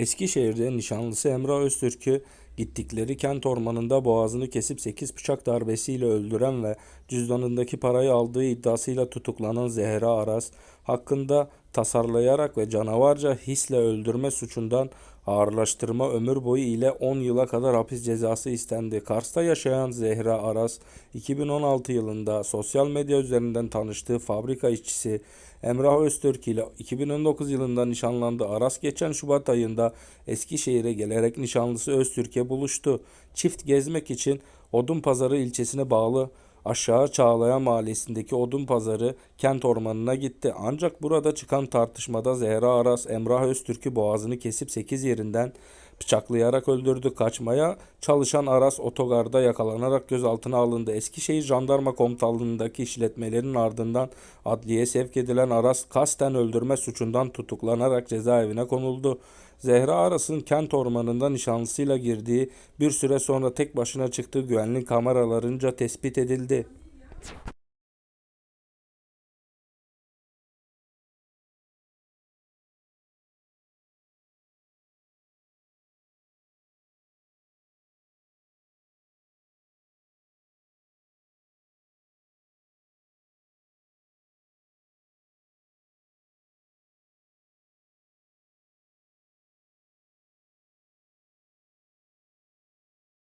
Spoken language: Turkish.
Eskişehir'de nişanlısı Emrah Öztürk'ü gittikleri kent ormanında boğazını kesip 8 bıçak darbesiyle öldüren ve cüzdanındaki parayı aldığı iddiasıyla tutuklanan Zehra Aras hakkında tasarlayarak ve canavarca hisle öldürme suçundan ağırlaştırma ömür boyu ile 10 yıla kadar hapis cezası istendi. Kars'ta yaşayan Zehra Aras 2016 yılında sosyal medya üzerinden tanıştığı fabrika işçisi Emrah Öztürk ile 2019 yılında nişanlandı. Aras geçen Şubat ayında Eskişehir'e gelerek nişanlısı Öztürk'e buluştu. Çift gezmek için Odunpazarı ilçesine bağlı Aşağı Çağlayan Mahallesi'ndeki Odunpazarı kent ormanına gitti. Ancak burada çıkan tartışmada Zehra Aras Emrah Öztürk'ü boğazını kesip 8 yerinden bıçaklayarak öldürdü. Kaçmaya çalışan Aras otogarda yakalanarak gözaltına alındı. Eskişehir Jandarma Komutanlığı'ndaki işletmelerin ardından adliyeye sevk edilen Aras kasten öldürme suçundan tutuklanarak cezaevine konuldu. Zehra Aras'ın kent ormanında nişanlısıyla girdiği bir süre sonra tek başına çıktığı güvenlik kameralarınca tespit edildi.